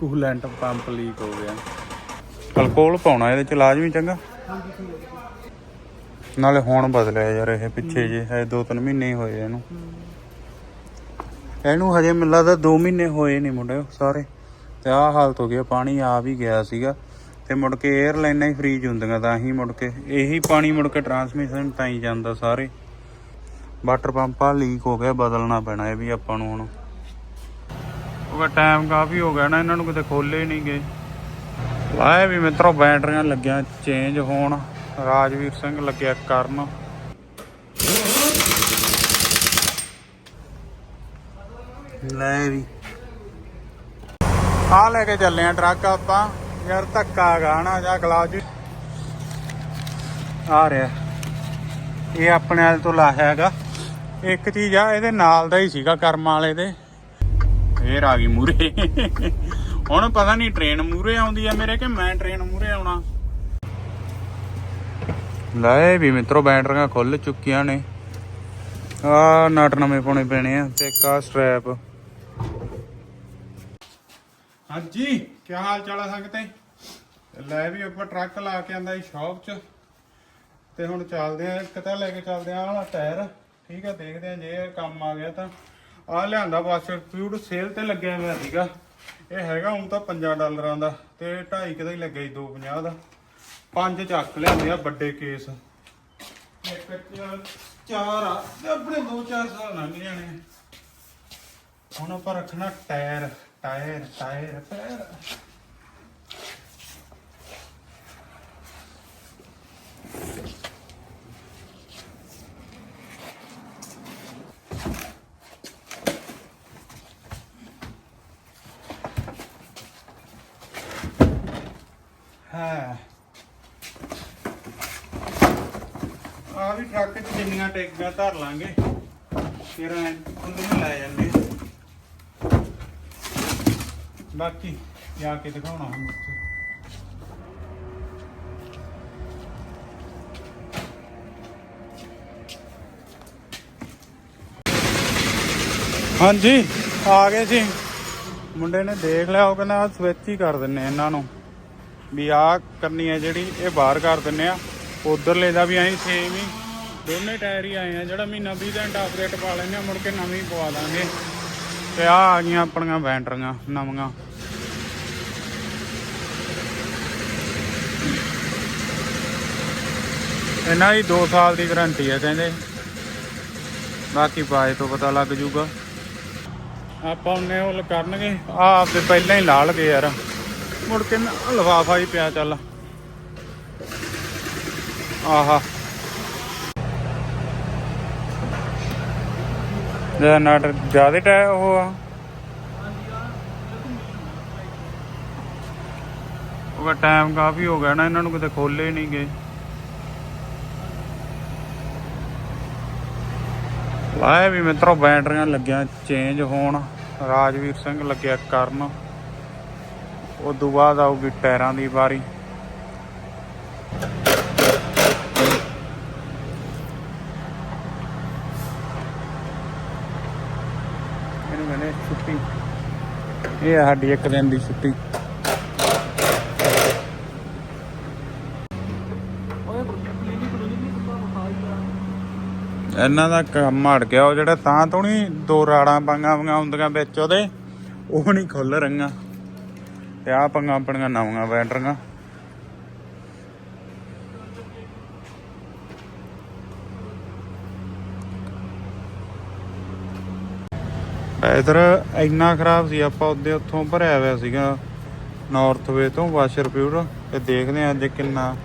Coolant pump leak ਹੋ ਗਿਆ। Alcohol ਪਾਉਣਾ, ਇਹਦੇ ਚ ਲਾਜ਼ਮੀ ਚੰਗਾ। ਨਾਲੇ ਹੁਣ ਬਦਲਿਆ ਯਾਰ ਇਹ ਪਿੱਛੇ ਜੇ ਹੈ 2-3 ਮਹੀਨੇ ਹੋਏ ਇਹਨੂੰ। ਇਹਨੂੰ ਹਜੇ ਮੈਨੂੰ ਲੱਗਦਾ 2 ਮਹੀਨੇ ਹੋਏ ਨਹੀਂ ਮੁੰਡੇ, ਸਾਰੇ। ਤੇ ਆਹ ਹਾਲਤ ਹੋ ਗਿਆ ਪਾਣੀ ਆ ਵੀ ਗਿਆ ਸੀਗਾ। ਤੇ ਮੁੜ ਕੇ 에ਅਰਲਾਈਨਾਂ ਹੀ ਫ੍ਰੀਜ ਹੁੰਦੀਆਂ, ਤਾਂ ਹੀ ਮੁੜ ਕੇ ਇਹੀ ਪਾਣੀ ਮੁੜ ਕੇ ਟਰਾਂਸਮਿਸ਼ਨ ਤਾਂ ਹੀ ਜਾਂਦਾ ਸਾਰੇ। ਵਾਟਰ ਪੰਪ ਆ ਲੀਕ ਹੋ ਗਿਆ, ਬਦਲਣਾ ਪੈਣਾ ਇਹ ਵੀ ਆਪਾਂ ਨੂੰ ਹੁਣ। ਉਹ ਟਾਈਮ ਕਾਫੀ ਹੋ ਗਿਆ ਨਾ, ਇਹਨਾਂ ਨੂੰ ਕਿਤੇ ਖੋਲੇ ਨਹੀਂ ਗਏ। ਲਾਏ ਵੀ ਮਿੱਤਰੋ, ਬੈਟਰੀਆਂ ਲੱਗਿਆ ਚੇਂਜ ਹੋਣ। ਰਾਜਵੀਰ ਸਿੰਘ ਲੱਗਿਆ ਕਰਨ। ਲੈ ਵੀ। ਆ ਲੈ ਕੇ ਚੱਲੇ ਆ ਟਰੱਕ ਆਪਾਂ। ਯਾਰ ਧੱਕਾ ਗਾਣਾ ਜਾਂ ਗਲਾਸ ਆ ਰਿਹਾ। ਇਹ ਆਪਣੇ ਵਾਲੇ ਤੋਂ ਲਾਹਿਆ ਹੈਗਾ। ਇੱਕ ਚੀਜ਼ ਆ, ਇਹਦੇ ਨਾਲ ਦਾ ਹੀ ਸੀਗਾ ਕਰਮਾਂ ਵਾਲੇ ਦੇ। ਫੇਰ ਆ ਗਈ ਮੂਰੇ। ਹੁਣ ਪਤਾ ਨਹੀਂ ਟ੍ਰੇਨ ਮੂਰੇ ਆਉਂਦੀ ਆ ਮੇਰੇ ਕਿ ਮੈਂ ਟ੍ਰੇਨ ਮੂਰੇ ਆਉਣਾ। ਲੈ ਵੀ ਮਿੱਤਰੋ ਬੈਟਰੀਆਂ ਖੁੱਲ ਚੁੱਕੀਆਂ ਨੇ। ਆ ਨਟ ਨਵੇਂ ਪਾਉਣੇ ਪੈਣੇ ਆ ਤੇ ਆ ਸਟ੍ਰੈਪ ਹਾਂਜੀ ਕੀ ਹਾਲ ਚਾਲ ਆ ਸਕਤੇ ਲੈ ਵੀ ਆਪਾਂ ਟਰੱਕ ਲਾ ਕੇ ਆਂਦਾ ਸੀ ਸ਼ੌਪ 'ਚ। ਤੇ ਹੁਣ ਚੱਲਦੇ ਆ ਇੱਕ ਤਾਂ ਲੈ ਕੇ ਚੱਲਦੇ ਆ ਆਹ ਟਾਇਰ। ਠੀਕ ਆ ਦੇਖਦੇ ਆ ਜੇ ਕੰਮ ਆ ਗਿਆ ਤਾਂ। ਆ ਲਿਆਂਦਾ ਵਾਸ਼ਰ ਫਿਊਡ ਸੇਲ ਤੇ ਲੱਗਿਆ ਹੋਇਆ ਸੀਗਾ। ਇਹ ਹੈਗਾ ਹੁਣ ਤਾਂ 5 ਡਾਲਰਾਂ ਦਾ ਤੇ 2.5 ਕਿਦਾ ਹੀ ਲੱਗਿਆ ਸੀ 250 ਦਾ। ਪੰਜ ਚੱਕ ਲਿਆਂਦੇ ਆ ਵੱਡੇ ਕੇਸ ਇੱਕ ਚਾਰ ਆ। ਤੇ ਆਪਣੇ ਦੋ ਚਾਰ ਸਾਲ ਲੰਘ ਜਾਣੇ ਹੁਣ ਆਪਾਂ ਰੱਖਣਾ ਟਾਇਰ ਟਾਇਰ ਟਾਇਰ ਟਾਇਰ ਹਾਂ ਆ ਵੀ ਟਰੱਕ 'ਚ ਜਿੰਨੀਆਂ ਧਰ ਲਾਂਗੇ। ਫਿਰ ਉਹਦੇ ਨੂੰ ਲੈ ਜਾਂਦੇ। ਬਾਕੀ ਜਾ ਕੇ ਦਿਖਾਉਣਾ ਹੁਣ ਉੱਥੇ। ਹਾਂਜੀ, ਆ ਗਏ ਸੀ ਮੁੰਡੇ ਨੇ ਦੇਖ ਲਿਆ, ਉਹ ਕਹਿੰਦਾ ਸਵਿਚ ਹੀ ਕਰ ਦਿੰਨੇ ਇਹਨਾਂ ਨੂੰ। ਵੀ ਆਹ ਕਰਨੀ ਹੈ ਜਿਹੜੀ, ਇਹ ਬਾਹਰ ਕਰ ਦਿੰਨੇ ਆ। ਉਧਰਲੇ ਦਾ ਵੀ ਐਂ ਸੇਮ ਹੀ। ਦੋਨੇ ਟਾਇਰ ਹੀ ਆਏ ਆ, ਜਿਹੜਾ ਮਹੀਨਾ 20 ਦਿਨ ਅਪਡੇਟ ਪਾ ਲੈਂਦੇ ਆ, ਮੁੜ ਕੇ ਨਵੀਂ ਪਵਾ ਦਾਂਗੇ। ਤੇ ਆ ਆ ਗਈਆਂ ਆਪਣੀਆਂ ਬੈਟਰੀਆਂ ਨਵੀਆਂ। ਇਹਨਾਂ ਦੀ 2 ਸਾਲ ਦੀ ਗਾਰੰਟੀ ਹੈ ਕਹਿੰਦੇ। ਬਾਕੀ ਪਾਏ ਤੋਂ ਪਤਾ ਲੱਗ ਜੂਗਾ। ਆਪਾਂ ਉਹਨੇ ਉਹ ਕਰਨਗੇ ਆ ਆਪਦੇ ਪਹਿਲਾਂ ਹੀ ਲਾ ਲਗੇ ਯਾਰ। ਮੁੜ ਕੇ ਲਫਾਫਾ ਹੀ ਪਿਆ ਚੱਲ। ਆਹਾ। ਜੇ ਨਟ ਜ਼ਿਆਦਾ ਟਾਇਰ ਉਹ ਆ। ਉਹ ਟਾਈਮ ਕਾਫੀ ਹੋ ਗਿਆ ਨਾ, ਇਹਨਾਂ ਨੂੰ ਕਿਤੇ ਖੋਲੇ ਨਹੀਂ ਗਏ। ਲਾਏ ਵੀ ਮਿੱਤਰੋ, ਬੈਟਰੀਆਂ ਲੱਗਿਆ ਚੇਂਜ ਹੋਣ। ਰਾਜਵੀਰ ਸਿੰਘ ਲੱਗਿਆ ਕਰਨ। ਉਸ ਤੋਂ ਬਾਅਦ ਆਊਗੀ ਟਾਇਰਾਂ ਦੀ ਵਾਰੀ ਇਹਨੂੰ ਕਹਿੰਦੇ ਛੁੱਟੀ। ਇਹ ਆ ਸਾਡੀ ਇੱਕ ਦਿਨ ਦੀ ਛੁੱਟੀ। ਇਹਨਾਂ ਦਾ ਕੰਮ ਹਟ ਗਿਆ, ਉਹ ਜਿਹੜਾ ਤਾਂ ਤੋਂ ਨਹੀਂ ਦੋ ਰਾੜਾਂ ਪੰਗਾ ਪੰਗਾ ਹੁੰਦੀਆਂ ਵਿੱਚ ਉਹਦੇ, ਉਹ ਨਹੀਂ ਖੁੱਲ ਰਹੀਆਂ। ਤੇ ਆ ਪੰਗਾ ਆਪਣੀਆਂ ਨਵੀਆਂ ਬੈਟਰੀਆਂ ਇਧਰ ਇੰਨਾ ਖਰਾਬ ਸੀ, ਆਪਾਂ ਉਹਦੇ ਉੱਥੋਂ ਭਰਿਆ ਹੋਇਆ ਸੀਗਾ ਨਾਰਥ ਵੇ ਤੋਂ ਵਾਸ਼ਰ ਪਿਊਰ ਤੇ ਦੇਖਦੇ ਹਾਂ ਅੱਜ ਕਿੰਨਾ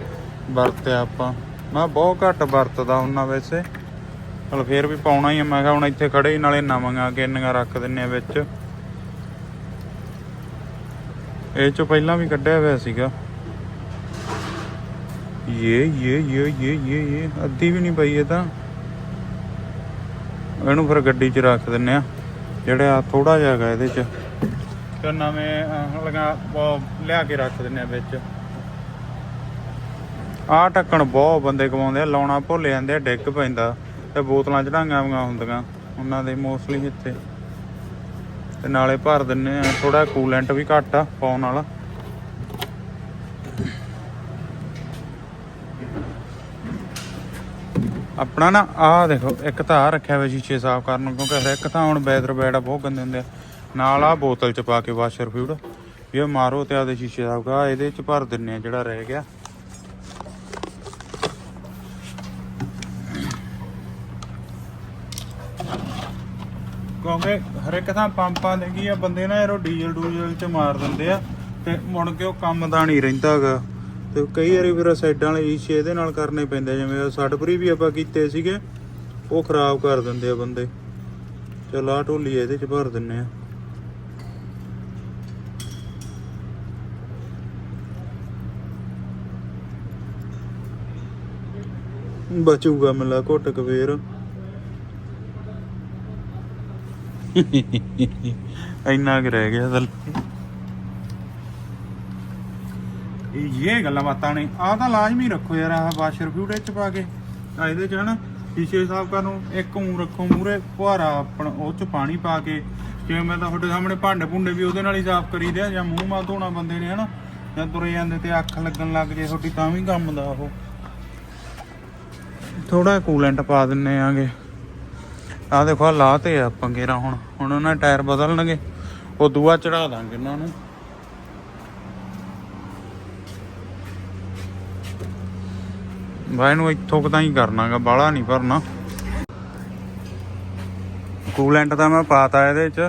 ਵਰਤਿਆ ਆਪਾਂ। ਮੈਂ ਬਹੁਤ ਘੱਟ ਵਰਤਦਾ ਹੁੰਨਾ ਵੈਸੇ। ਚਲ ਫੇਰ ਵੀ ਪਾਉਣਾ ਹੀ ਆ, ਮੈਂ ਕਿਹਾ ਹੁਣ ਇੱਥੇ ਖੜੇ ਹੀ ਨਾਲੇ ਨਵਾਂਗਾ ਕਿੰਨੀਆਂ ਰੱਖ ਦਿੰਨੇ ਆ ਵਿੱਚ। ਇਹ ਚੋਂ ਪਹਿਲਾਂ ਵੀ ਕੱਢਿਆ ਹੋਇਆ ਸੀਗਾ। ਇਹ ਇਹ ਇਹ ਇਹ ਇਹ ਇਹ ਅੱਧੀ ਵੀ ਨਹੀਂ ਪਈ ਇਹ ਤਾਂ। ਇਹਨੂੰ ਫਿਰ ਗੱਡੀ 'ਚ ਰੱਖ ਦਿੰਨੇ ਆ। ਜਿਹੜਾ ਥੋੜਾ ਜਿਹਾ ਹੈਗਾ ਇਹਦੇ 'ਚ। ਤੇ ਨਵੇਂ ਅਹ, ਲਗਾ ਉਹ ਲਿਆ ਕੇ ਰੱਖ ਦਿੰਨੇ ਆ ਵਿੱਚ। ਆਹ ਢੱਕਣ ਬਹੁਤ ਬੰਦੇ ਕਮਾਉਂਦੇ ਆ ਲਾਉਣਾ ਭੁੱਲ ਜਾਂਦੇ ਆ ਡਿੱਗ ਪੈਂਦਾ। ਤੇ ਬੋਤਲਾਂ ਚੜਾਈਆਂ ਵੀਆਂ ਹੁੰਦੀਆਂ ਉਹਨਾਂ ਦੇ ਮੋਸਟਲੀ ਇੱਥੇ। ਤੇ ਨਾਲੇ ਭਰ ਦਿੰਨੇ ਆ ਥੋੜਾ ਕੂਲੈਂਟ ਵੀ ਘੱਟ ਆ ਪਾਉਣ ਵਾਲਾ। ਆਪਣਾ ਨਾ, ਆਹ ਦੇਖੋ, ਇੱਕ ਤਾਂ ਆਹ ਰੱਖਿਆ ਹੋਇਆ ਸ਼ੀਸ਼ੇ ਸਾਫ਼ ਕਰਨ ਨੂੰ, ਕਿਉਂਕਿ ਹਰ ਇੱਕ ਤਾਂ ਹੁਣ ਬੈਦਰ ਬੈਡ ਬਹੁਤ ਗੰਦੇ ਹੁੰਦੇ ਆ। ਨਾਲ ਆ ਬੋਤਲ ਚ ਪਾ ਕੇ ਵਾਸ਼ਰ ਫਿਊਡ ਵੀ ਇਹ ਮਾਰੋ ਤੇ ਆਦੇ ਸ਼ੀਸ਼ੇ ਸਾਫ਼ ਕਰ। ਇਹਦੇ ਚ ਭਰ ਦਿੰਨੇ ਆ ਜਿਹੜਾ ਰਹਿ ਗਿਆ। ਕਿਉਂਕਿ ਹਰ ਇੱਕ ਥਾਂ ਪੰਪਾਂ ਦੇ ਕੀ ਆ, ਬੰਦੇ ਨਾ ਯਾਰੋ ਡੀਜ਼ਲ ਡੂਜ਼ਲ ਚ ਮਾਰ ਦਿੰਦੇ ਆ, ਤੇ ਮੁੜ ਕੇ ਉਹ ਕੰਮ ਦਾ ਨਹੀਂ ਰਹਿੰਦਾਗਾ ਤੇ ਕਈ ਵਾਰੀ ਫਿਰ ਸਾਈਡਾਂ ਵਾਲੇ ਈਸ਼ੇ ਇਹਦੇ ਨਾਲ ਕਰਨੇ ਪੈਂਦੇ ਆ, ਜਿਵੇਂ ਸਟਪਰੀ ਵੀ ਆਪਾਂ ਕੀਤੇ ਸੀਗੇ ਉਹ ਖਰਾਬ ਕਰ ਦਿੰਦੇ ਆ ਬੰਦੇ। ਚਲ ਆ ਢੋਲੀ ਇਹਦੇ ਚ ਭਰ ਦਿੰਨੇ ਆ। ਬਚੂਗਾ ਮਿਲਾ ਘੁੱਟ ਕਵੇਰ ਇੰਨਾ ਕਿ ਰਹਿ ਗਿਆ ਥੱਲੇ ਇਹ ਇਹ ਗੱਲਾਂ ਬਾਤਾਂ ਨੇ। ਆਹ ਤਾਂ ਲਾਜ਼ਮੀ ਰੱਖੋ ਯਾਰ, ਆਹ ਵਾਸ਼ਰ ਫਿਊਡ ਚ ਪਾ ਕੇ। ਆ ਇਹਦੇ ਚ ਹਨਾ ਸ਼ੀਸ਼ੇ ਸਾਫ਼ ਕਰਨ ਨੂੰ ਇੱਕ ਊਂ ਰੱਖੋ ਮੂਰੇ ਫੁਹਾਰਾ ਆਪਣਾ, ਉਹ ਚ ਪਾਣੀ ਪਾ ਕੇ। ਜਿਵੇਂ ਮੈਂ ਤਾਂ ਤੁਹਾਡੇ ਸਾਹਮਣੇ ਭਾਂਡੇ ਭੁੰਡੇ ਵੀ ਉਹਦੇ ਨਾਲ ਹੀ ਸਾਫ਼ ਕਰੀਦੇ ਆ, ਜਾਂ ਮੂੰਹ ਮਾ ਧੋਣਾ ਬੰਦੇ ਨੇ ਹਨਾ। ਜਾਂ ਤੁਰੇ ਜਾਂਦੇ ਤੇ ਅੱਖ ਲੱਗਣ ਲੱਗ ਜੇ ਤੁਹਾਡੀ, ਤਾਂ ਵੀ ਕੰਮ ਦਾ ਉਹ। ਥੋੜਾ ਕੂਲੈਂਟ ਪਾ ਦਿੰਨੇ ਆਗੇ। ਆ ਦੇਖੋ, ਆਹ ਲਾਹ ਤੇ ਆ ਆਪਾਂ ਗੇਰਾ ਹੁਣ। ਹੁਣ ਉਹਨਾਂ ਦੇ ਟਾਇਰ ਬਦਲਣਗੇ, ਉਹ ਦੂਆ ਚੜਾ ਦਾਂਗੇ ਉਹਨਾਂ ਨੂੰ। ਬਾਈ ਨੂੰ ਇੱਥੋਂ ਕੁ ਤਾਂ ਹੀ ਕਰਨਾਗਾ, ਬਾਹਲਾ ਨਹੀਂ ਭਰਨਾ। ਕੂਲੈਂਟ ਤਾਂ ਮੈਂ ਪਾਤਾ ਇਹਦੇ ਚ।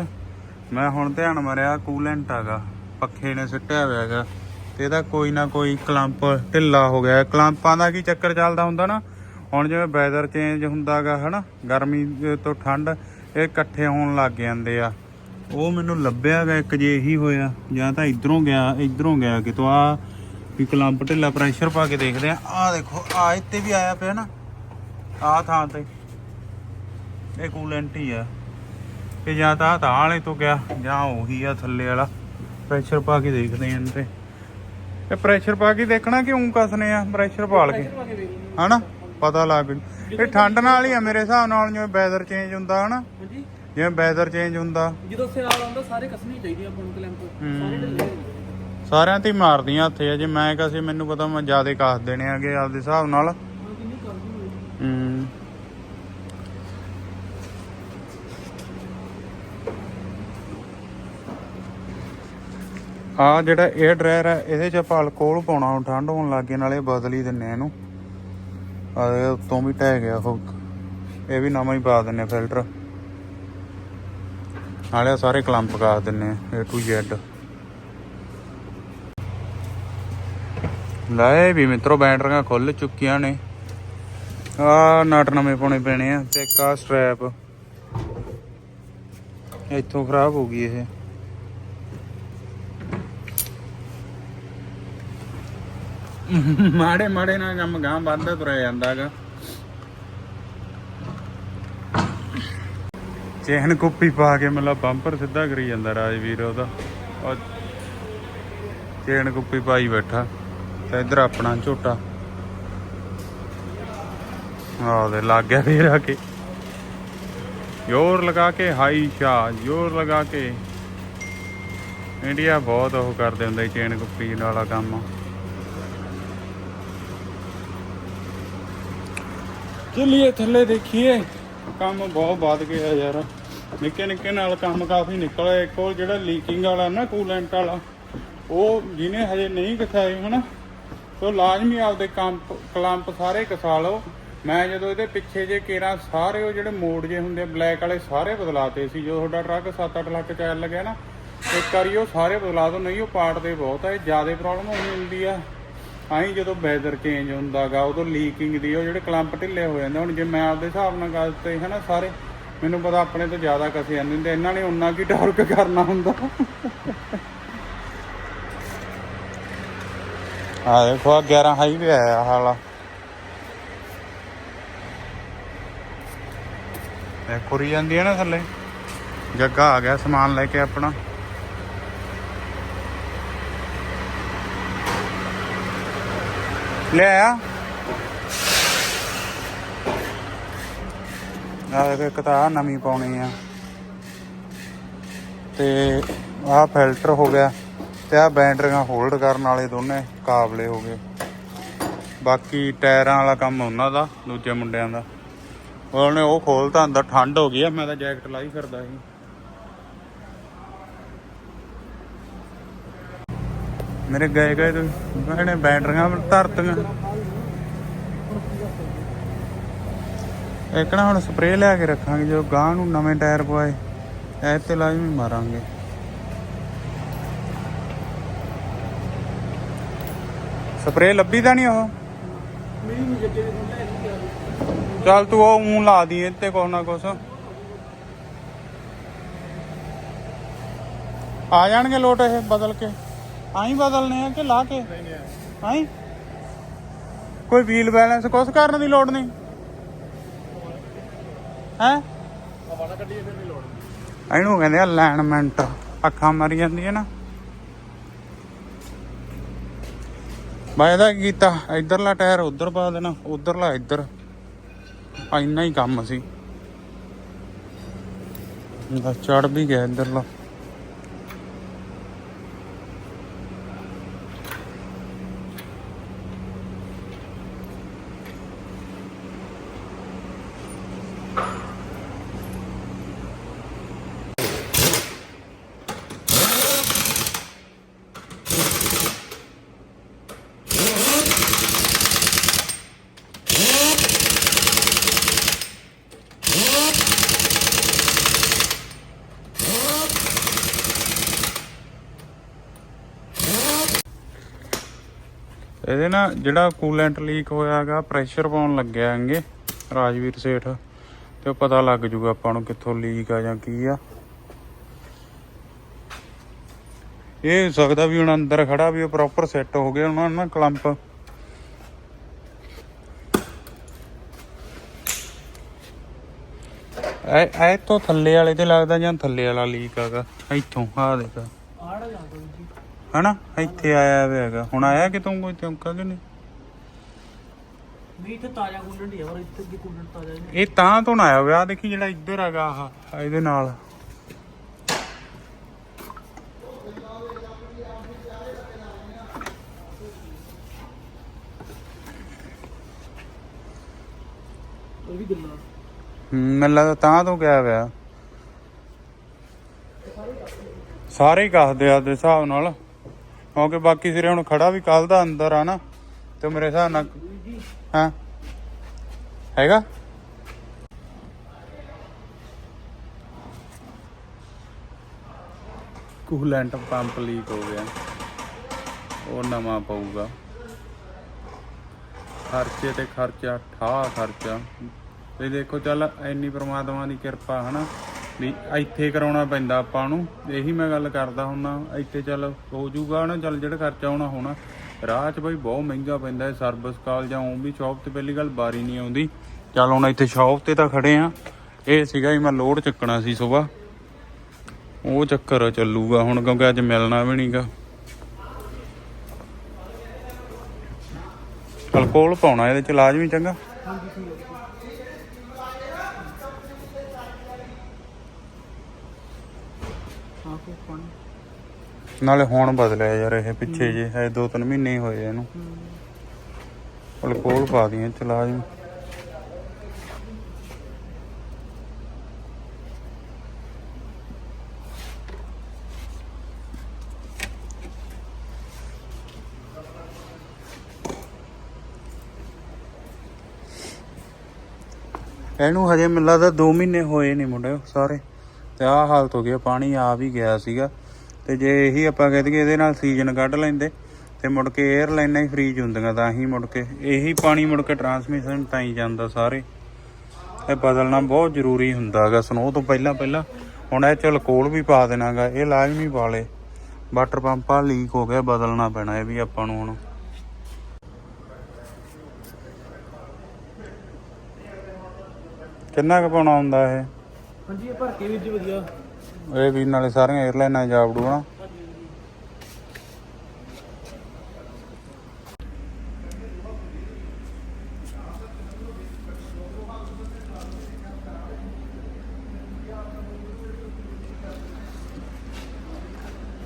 ਮੈਂ ਹੁਣ ਧਿਆਨ ਮਰਿਆ, ਕੂਲੈਂਟ ਹੈਗਾ ਪੱਖੇ ਨੇ ਸਿੱਟਿਆ ਹੋਇਆ ਹੈਗਾ। ਤੇ ਇਹਦਾ ਕੋਈ ਨਾ ਕੋਈ ਕਲੰਪ ਢਿੱਲਾ ਹੋ ਗਿਆ। ਕਲੰਪਾਂ ਦਾ ਕੀ ਚੱਕਰ ਚੱਲਦਾ ਹੁੰਦਾ ਨਾ? ਹੁਣ ਜਿਵੇਂ ਵੈਦਰ ਚੇਂਜ ਹੁੰਦਾਗਾ, ਹਨਾ? ਗਰਮੀ ਤੋਂ ਠੰਡ, ਇਹ ਇਕੱਠੇ ਹੋਣ ਲੱਗ ਜਾਂਦੇ ਆ। ਉਹ ਮੈਨੂੰ ਲੱਭਿਆਗਾ ਇੱਕ ਜੇ ਇਹੀ ਹੋਇਆ, ਜਾਂ ਤਾਂ ਇਧਰੋਂ ਗਿਆ ਇਧਰੋਂ ਗਿਆ ਕਿਤੋਂ। ਆ ਵੀ ਕਲੰਪ ਢਿੱਲਾ ਪ੍ਰੈਸ਼ਰ ਪਾ ਕੇ ਦੇਖਦੇ ਆ। ਆ ਦੇਖੋ ਆ ਇੱਥੇ ਵੀ ਆਇਆ ਪਿਆ ਨਾ। ਆ ਥਾਂ ਤੇ। ਇਹ ਕੂਲੈਂਟ ਹੀ ਆ। ਤੇ ਜਾਂ ਤਾਂ ਤਾਂ ਵਾਲੇ ਤੋਂ ਗਿਆ ਜਾਂ ਉਹੀ ਆ ਥੱਲੇ ਵਾਲਾ। ਪ੍ਰੈਸ਼ਰ ਪਾ ਕੇ ਦੇਖਦੇ ਆਂ ਤੇ। ਇਹ ਪ੍ਰੈਸ਼ਰ ਪਾ ਕੇ ਦੇਖਣਾ ਕਿ ਉਂ ਕਸਨੇ ਆ ਪ੍ਰੈਸ਼ਰ ਪਾਲ ਕੇ। ਹਨਾ? ਪਤਾ ਲੱਗ। ਇਹ ਠੰਡ ਨਾਲ ਹੀ ਆ ਮੇਰੇ ਹਿਸਾਬ ਨਾਲ ਜਿਵੇਂ ਵੈਦਰ ਚੇਂਜ ਹੁੰਦਾ ਹਨਾ? ਜਿਵੇਂ ਵੈਦਰ ਚੇਂਜ ਹੁੰਦਾ। ਜਦੋਂ ਸਿਆਲ ਆਉਂਦਾ ਸਾਰੇ ਕੱਸਣੀ ਚਾਹੀਦੀ ਆਪਾਂ ਨੂੰ ਕਲੈਂਪ ਸਾਰੇ ਢਿੱਲੇ। ਸਾਰਿਆਂ ਤੇ ਹੀ ਮਾਰਦੀਆਂ ਹੱਥੇ ਆ। ਜੇ ਮੈਂ ਕਸੇ ਮੈਨੂੰ ਪਤਾ ਮੈਂ ਜਿਆਦੇ ਕਾਸ ਦੇਣੇ ਆਗੇ ਆਪਦੇ ਹਿਸਾਬ ਨਾਲ। ਹੂੰ। ਆ ਜਿਹੜਾ 에ਅਰ ਡਰਾਇਰ ਹੈ ਇਹਦੇ ਚ ਆਪਾਂ ਅਲਕੋਹਲ ਪਾਉਣਾ, ਹੁਣ ਠੰਡ ਹੋਣ ਲੱਗੇ ਨਾਲੇ ਬਦਲ ਹੀ ਦਿੰਨੇ ਆ ਇਹਨੂੰ। ਆ ਇਹ ਉੱਤੋਂ ਵੀ ਟਹਿ ਗਿਆ ਉਹ। ਇਹ ਵੀ ਨਵਾਂ ਹੀ ਪਾ ਦਿੰਨੇ ਫਿਲਟਰ। ਨਾਲੇ ਸਾਰੇ ਕਲੰਪ ਕਾ ਦਿੰਨੇ ਆ, A to Z ਲੈ ਵੀ ਮਿੱਤਰੋ ਬੈਟਰੀਆਂ ਖੁੱਲ ਚੁੱਕੀਆਂ ਨੇ। ਆ ਨਟ ਨਵੇਂ ਪਾਉਣੇ ਪੈਣੇ ਆ ਤੇ ਇੱਕ ਆ ਸਟ੍ਰੈਪ ਇੱਥੋਂ ਖਰਾਬ ਹੋ ਗਈ ਇਹ। ਮਾੜੇ ਮਾੜੇ ਨਾਲ ਕੰਮ ਗਾਂ ਵੱਧਦਾ ਤੁਰਿਆ ਜਾਂਦਾਗਾ ਚੈਨ ਕੁੱਪੀ ਪਾ ਕੇ ਮਤਲਬ ਬੰਪਰ ਸਿੱਧਾ ਕਰੀ ਜਾਂਦਾ ਰਾਜਵੀਰ ਉਹਦਾ। ਉਹ ਚੈਨ ਕੁੱਪੀ ਪਾਈ ਬੈਠਾ। ਤੇ ਇਧਰ ਆਪਣਾ ਝੋਟਾ। ਆਹ ਦੇ ਲੱਗ ਗਿਆ ਫੇਰ ਆ ਕੇ। ਜ਼ੋਰ ਲਗਾ ਕੇ, ਹਾਈ ਸ਼ਾ, ਜ਼ੋਰ ਲਗਾ ਕੇ। ਇੰਡੀਆ ਬਹੁਤ ਉਹ ਕਰਦੇ ਹੁੰਦੇ ਚੇਨ ਕੁੱਪੀ ਵਾਲਾ ਕੰਮ। ਚੱਲੀਏ ਥੱਲੇ ਦੇਖੀਏ। ਕੰਮ ਬਹੁਤ ਵੱਧ ਗਿਆ ਯਾਰ। ਨਿੱਕੇ ਨਿੱਕੇ ਨਾਲ ਕੰਮ ਕਾਫੀ ਨਿਕਲਿਆ। ਇੱਕ ਉਹ ਜਿਹੜਾ ਲੀਕਿੰਗ ਵਾਲਾ ਨਾ ਕੂਲੈਂਟ ਵਾਲਾ, ਉਹ ਜਿਹਨੇ ਹਜੇ ਨਹੀਂ ਕਸਾਏ ਹਨਾ ਸੋ ਲਾਜ਼ਮੀ ਆਪਦੇ ਕੰਪ ਕਲੰਪ ਸਾਰੇ ਕਸਾ ਲਓ। ਮੈਂ ਜਦੋਂ ਇਹਦੇ ਪਿੱਛੇ ਜੇ ਕੇਰਾ ਸਾਰੇ ਉਹ ਜਿਹੜੇ ਮੋੜ ਜੇ ਹੁੰਦੇ ਬਲੈਕ ਵਾਲੇ ਸਾਰੇ ਬਦਲਾਤੇ ਸੀ। ਜੋ ਤੁਹਾਡਾ ਟਰੱਕ 7-8 ਲੱਖ ਚੱਲ ਲੱਗਿਆ ਨਾ ਇੱਕ ਵਾਰੀ ਉਹ ਸਾਰੇ ਬਦਲਾ ਦੋ, ਨਹੀਂ ਉਹ ਪਾਰਟ ਦੇ ਬਹੁਤ ਆ, ਇਹ ਜ਼ਿਆਦਾ ਪ੍ਰੋਬਲਮ ਹੋਣੀ ਹੁੰਦੀ ਆ। ਆਹੀਂ ਜਦੋਂ ਵੈਦਰ ਚੇਂਜ ਹੁੰਦਾਗਾ, ਉਦੋਂ ਲੀਕਿੰਗ ਦੀ ਉਹ ਜਿਹੜੇ ਕਲੰਪ ਢਿੱਲੇ ਹੋ ਜਾਂਦੇ ਹੁਣ ਜੇ ਮੈਂ ਆਪਦੇ ਹਿਸਾਬ ਨਾਲ ਗੱਲ ਤੇ ਹਨਾ ਸਾਰੇ, ਮੈਨੂੰ ਪਤਾ ਆਪਣੇ ਤੋਂ ਜ਼ਿਆਦਾ ਕਸੇ ਜਾਂਦੇ ਹੁੰਦੇ ਇਹਨਾਂ ਨੇ ਉਨਾ ਕੀ ਟਾਰਕ ਕਰਨਾ ਹੁੰਦਾ। ਆ ਦੇਖੋ, ਆਹ 11 ਹਾਈਵੇ ਆਇਆ ਹਾਲਾ ਇਹ ਕੁਰੀ ਜਾਂਦੀ ਹੈ ਨਾ ਥੱਲੇ। ਜੱਗਾ ਆ ਗਿਆ ਸਮਾਨ ਲੈ ਕੇ ਆਪਣਾ। ਲੈ ਆ। ਆ ਇੱਕ ਤਾਂ ਆਹ ਨਵੀਂ ਪਾਉਣੀ ਆ। ਤੇ ਆਹ ਫਿਲਟਰ ਹੋ ਗਿਆ। ਤੇ ਆਹ ਬੈਂਡਰੀਆਂ ਹੋਲਡ ਕਰਨ ਵਾਲੇ ਦੋਨੇ ਕਾਬਲੇ ਹੋ ਗਏ। ਬਾਕੀ ਟਾਇਰਾਂ ਵਾਲਾ ਕੰਮ ਉਹਨਾਂ ਦਾ, ਦੂਜੇ ਮੁੰਡਿਆਂ ਦਾ। ਉਹਨੇ ਉਹ ਖੋਲਤਾ, ਅੰਦਰ ਠੰਡ ਹੋ ਗਈ ਆ, ਮੈਂ ਤਾਂ ਜੈਕਟ ਲਾਈ ਫਿਰਦਾ ਸੀ। ਮੇਰੇ ਗਏ ਗਏ ਤੁਸੀਂ? ਮੈਨੇ ਬੈਟਰੀਆਂ ਧਰਤੀਆਂ। ਇੱਕ ਨਾ ਹੁਣ ਸਪਰੇਅ ਲਿਆ ਕੇ ਰੱਖਾਂਗੇ, ਜੋ ਗਾਂ ਨੂੰ ਨਵੇਂ ਟਾਇਰ ਪਵਾਏ। ਐ ਤੇ ਲਾਜ਼ਮੀ ਮਾਰਾਂਗੇ। ਸਪਰੇਅ ਲੱਭੀ ਤਾਂ ਨਹੀਂ ਉਹ? ਚੱਲ ਤੂੰ ਉਹ ਮੂੰਹ ਲਾ ਦੀ ਇੱਥੇ ਕੁਛ ਨਾ ਕੁਛ। ਆ ਜਾਣਗੇ ਲੋਟ ਇਹ ਬਦਲ ਕੇ। ਆਈ ਬਦਲਨੇ ਆ ਕਿ ਲਾ ਕੇ? ਆਈ? ਕੋਈ ਵੀਲ ਬੈਲੈਂਸ ਕੁਛ ਕਰਨ ਦੀ ਲੋੜ ਨਹੀਂ। ਹੈ? ਹਵਾਲਾ ਕੱਢੀਏ ਫਿਰ ਨਹੀਂ ਲੋੜ। ਇਹਨੂੰ ਕਹਿੰਦੇ ਆ ਅਲਾਈਨਮੈਂਟ ਅੱਖਾਂ ਮਾਰੀ ਜਾਂਦੀਆਂ ਨਾ। ਮੈਂ ਇਹਦਾ ਕੀ ਕੀਤਾ, ਇਧਰਲਾ ਟਾਇਰ ਉਧਰ ਪਾ ਦੇਣਾ, ਉਧਰਲਾ ਇੱਧਰ। ਇੰਨਾ ਹੀ ਕੰਮ ਸੀ। ਦਾ ਚੜ ਵੀ ਗਿਆ ਇਧਰਲਾ ਇਹਦੇ ਨਾ ਜਿਹੜਾ ਕੂਲੈਂਟ ਲੀਕ ਹੋਇਆਗਾ ਪ੍ਰੈਸ਼ਰ ਪਾਉਣ ਲੱਗਿਆ ਹੈਗੇ, ਰਾਜਵੀਰ ਸੇਠ। ਤੇ ਪਤਾ ਲੱਗ ਜੂਗਾ ਆਪਾਂ ਨੂੰ ਕਿੱਥੋਂ ਲੀਕ ਆ ਜਾਂ ਕੀ ਆ। ਇਹ ਹੋ ਸਕਦਾ ਵੀ ਹੁਣ ਅੰਦਰ ਖੜਾ ਵੀ ਉਹ ਪ੍ਰੋਪਰ ਸੈੱਟ ਹੋ ਗਿਆ, ਉਹਨਾਂ ਨਾ ਕਲੰਪ ਐ ਐ ਤੋਂ ਥੱਲੇ ਵਾਲੇ ਤੇ ਲੱਗਦਾ ਜਾਂ ਥੱਲੇ ਵਾਲਾ ਲੀਕ ਆਗਾ ਇੱਥੋਂ ਆ ਦੇਖ। ਆੜਾ ਜਾਂਦਾ ਹਨਾ? ਇੱਥੇ ਆਇਆ ਹੋਇਆ ਹੈਗਾ। ਹੁਣ ਆਇਆ ਕਿ ਤੂੰ ਕੋਈ ਚੌਂਕਾ ਕਿ ਨਹੀਂ? ਇੱਥੇ ਤਾਜ਼ਾ ਕੂਲੈਂਟ ਹੀ ਆ ਪਰ ਇੱਥੇ ਦੀ ਕੂਲੈਂਟ ਤਾਜ਼ਾ ਨਹੀਂ ਇਹ ਤਾਂ ਤੋਂ ਨਾ ਆਇਆ ਹੋਇਆ ਆਹ ਦੇਖੀ ਜਿਹੜਾ ਇੱਧਰ ਹੈਗਾ ਆਹ ਇਹਦੇ ਨਾਲ। ਵੀ ਗੱਲਾਂ? ਮੈਨੂੰ ਲੱਗਦਾ ਤਾਂ ਤੋਂ ਗਿਆ ਹੋਇਆ ਸਾਰੇ ਹੀ ਕੱਸਦੇ ਆ ਦੇ ਹਿਸਾਬ ਨਾਲ। ਕਿਉਂਕਿ ਬਾਕੀ ਸਿਰੇ ਹੁਣ ਖੜਾ ਵੀ ਕੱਲ ਦਾ ਅੰਦਰ ਆ ਨਾ, ਤੇ ਮੇਰੇ ਹਿਸਾਬ ਨਾਲ ਹਾਂ? ਹੈਗਾ? ਕੂਲੈਂਟ ਪੰਪ ਲੀਕ ਹੋ ਗਿਆ। ਉਹ ਨਵਾਂ ਪਊਗਾ। ਖਰਚੇ ਤੇ ਖਰਚਾ, ਠਾ ਖਰਚਾ। ਤੇ ਦੇਖੋ ਚੱਲ, ਇੰਨੀ ਪ੍ਰਮਾਤਮਾ ਦੀ ਕਿਰਪਾ, ਹਨਾ? ਵੀ ਇੱਥੇ ਕਰਾਉਣਾ ਪੈਂਦਾ ਆਪਾਂ ਨੂੰ। ਇਹੀ ਮੈਂ ਗੱਲ ਕਰਦਾ ਹੁੰਨਾ, ਇੱਥੇ ਚੱਲ ਹੋ ਜਾਊਗਾ ਨਾ, ਚੱਲ ਜਿਹੜਾ ਖਰਚਾ ਹੋਣਾ ਹੋਣਾ। ਰਾਹ 'ਚ ਬਈ ਬਹੁਤ ਮਹਿੰਗਾ ਪੈਂਦਾ ਹੈ, ਸਰਵਿਸ ਕਾਲ ਜਾਂ ਉਹ ਵੀ ਸ਼ਾਪ ਤੇ ਪਹਿਲੀ ਗੱਲ ਬਾਰੀ ਨਹੀਂ ਆਉਂਦੀ। ਚੱਲ ਹੁਣ ਇੱਥੇ ਸ਼ਾਪ ਤੇ ਤਾਂ ਖੜੇ ਆ। ਇਹ ਸੀਗਾ ਜੀ ਮੈਂ ਲੋਡ ਚੱਕਣਾ ਸੀ ਸਵੇਰ। ਉਹ ਚੱਕਰ ਚੱਲੂਗਾ ਹੁਣ, ਕਿਉਂਕਿ ਅੱਜ ਮਿਲਣਾ ਵੀ ਨਹੀਂਗਾ ਅਲਕੋਹਲ ਪਾਉਣਾ ਇਹਦੇ ਚ, ਲਾਜ਼ਮੀ ਚੰਗਾ। ਹਾਂਜੀ, ਠੀਕ ਹੈ। ਹਾਂ ਕੋ ਪਾਣੀ ਨਾਲੇ ਹੁਣ ਬਦਲਿਆ ਯਾਰ ਇਹ ਪਿੱਛੇ ਜੇ ਹੈ ਦੋ ਤਿੰਨ ਮਹੀਨੇ ਹੀ ਹੋਏ ਇਹਨੂੰ। ਅਲਕੋਹਲ ਪਾ ਦੀਆਂ ਚ ਲਾਜ਼ਮੀ ਇਹਨੂੰ ਹਜੇ ਮੈਨੂੰ ਲੱਗਦਾ 2 ਮਹੀਨੇ ਹੋਏ ਨਹੀਂ ਮੁੰਡੇ ਸਾਰੇ। ਤੇ ਆਹ ਹਾਲਤ ਹੋ ਗਈ ਪਾਣੀ ਆ ਵੀ ਗਿਆ ਸੀਗਾ। ਤੇ ਜੇ ਇਹੀ ਆਪਾਂ ਕਹਿ ਦਈਏ ਇਹਦੇ ਨਾਲ ਸੀਜ਼ਨ ਕੱਢ ਲੈਂਦੇ, ਤੇ ਮੁੜ ਕੇ 에ਅਰ ਲਾਈਨਾਂ ਹੀ ਫ੍ਰੀਜ ਹੁੰਦੀਆਂ, ਤਾਂ ਹੀ ਮੁੜ ਕੇ ਇਹੀ ਪਾਣੀ ਮੁੜ ਕੇ ਟਰਾਂਸਮਿਸ਼ਨ ਤਾਂ ਹੀ ਜਾਂਦਾ ਸਾਰੇ। ਇਹ ਬਦਲਣਾ ਬਹੁਤ ਜ਼ਰੂਰੀ ਹੁੰਦਾ ਹੈਗਾ ਸਨੋ ਤੋਂ ਪਹਿਲਾਂ ਪਹਿਲਾਂ। ਹੁਣ ਇਹ ਚਲ ਕੋਲ ਵੀ ਪਾ ਦੇਣਾਗਾ, ਇਹ ਲਾਜ਼ਮੀ ਪਾ ਲੇ ਵਾਟਰ ਪੰਪ ਆ ਲੀਕ ਹੋ ਗਿਆ, ਬਦਲਣਾ ਪੈਣਾ ਇਹ ਵੀ ਆਪਾਂ ਨੂੰ ਹੁਣ। ਕਿੰਨਾ ਕੁ ਪਾਉਣਾ ਹੁੰਦਾ ਇਹ? ਹਾਂਜੀ ਇਹ ਭਰ ਕੇ ਵੀਰ ਜੀ ਵਧੀਆ। ਇਹ ਵੀ ਨਾਲੇ ਸਾਰੀਆਂ 에ਅਰਲਾਈਨਾਂ ਜਾ ਵੜੂ ਨਾ।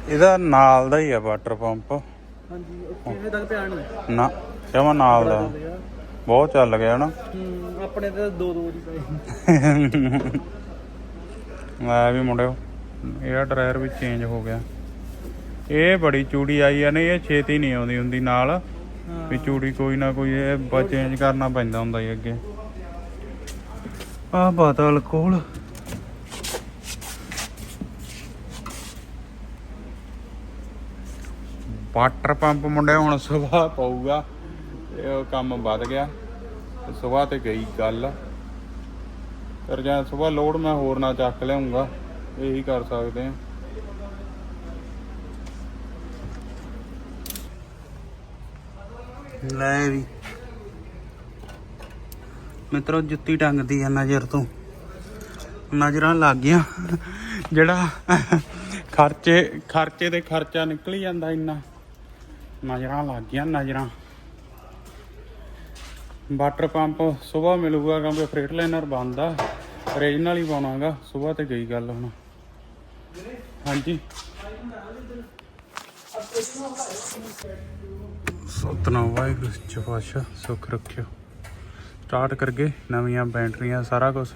ਇਹਦਾ ਨਾਲ ਦਾ ਹੀ ਆ ਵਾਟਰ ਪੰਪ ਹਾਂਜੀ ਉਹ ਕਿਵੇਂ ਤੱਕ ਪਿਆ ਨਹੀਂ ਨਾ ਜਮਾ ਨਾਲ ਦਾ। ਬਹੁਤ ਚੱਲ ਗਿਆ ਨਾ। ਹੂੰ ਆਪਣੇ ਤੇ ਦੋ ਦੋ ਦੀ ਪਈ ਮੈਂ ਵੀ ਮੁੰਡਿਓ ਇਹਦਾ ਟਾਇਰ ਵੀ ਚੇਂਜ ਹੋ ਗਿਆ। ਇਹ ਬੜੀ ਚੂੜੀ ਆਈ ਆ ਨੇ ਇਹ ਛੇਤੀ ਨਹੀਂ ਆਉਂਦੀ ਹੁੰਦੀ ਨਾਲ ਵੀ ਚੂੜੀ ਕੋਈ ਨਾ ਕੋਈ ਇਹ ਬ ਚੇਂਜ ਕਰਨਾ ਪੈਂਦਾ ਹੁੰਦਾ ਹੀ ਅੱਗੇ। ਆ ਬਾਦਲ ਕੋਲ ਵਾਟਰ ਪੰਪ ਮੁੰਡੇ ਹੁਣ ਸੁਬਾਹ ਪਊਗਾ ਇਹ ਕੰਮ ਵੱਧ ਗਿਆ। ਸੁਬਾਹ ਤੇ ਗਈ ਗੱਲ। ਪਰ ਜਾਂ ਸਵੇਰ ਲੋਡ ਮੈਂ ਹੋਰ ਨਾ ਚੱਕ ਲਿਆਉਂਗਾ। ਇਹੀ ਕਰ ਸਕਦੇ ਆ। ਲੈ ਵੀ। ਮਿੱਤਰੋ, ਜੁੱਤੀ ਟੰਗਦੀ ਆ ਨਜ਼ਰ ਤੋਂ। ਨਜ਼ਰਾਂ ਲੱਗ ਗਿਆ ਜਿਹੜਾ ਖਰਚੇ ਖਰਚੇ ਤੇ ਖਰਚਾ ਨਿਕਲ ਹੀ ਜਾਂਦਾ ਇੰਨਾ। ਨਜ਼ਰਾਂ ਲੱਗ ਗਿਆ ਨਜ਼ਰਾਂ। ਵਾਟਰ ਪੰਪ ਸਵੇਰ ਮਿਲੂਗਾ ਕਿਉਂਕਿ ਫਰੇਟ ਲਾਈਨਰ ਬੰਦ ਆ। ਰੀਜਨਲ ਹੀ ਪਾਉਣਾਗਾ ਸਵੇਰ ਤੇ ਗਈ ਗੱਲ ਹੁਣ। ਹਾਂਜੀ। ਸਤਨਾਮ, ਵਾਹਿਗੁਰੂ ਜੀ ਪਾਤਸ਼ਾਹ ਸੁਖ ਰੱਖਿਓ। ਸਟਾਰਟ ਕਰਗੇ ਨਵੀਆਂ ਬੈਟਰੀਆਂ, ਸਾਰਾ ਕੁਝ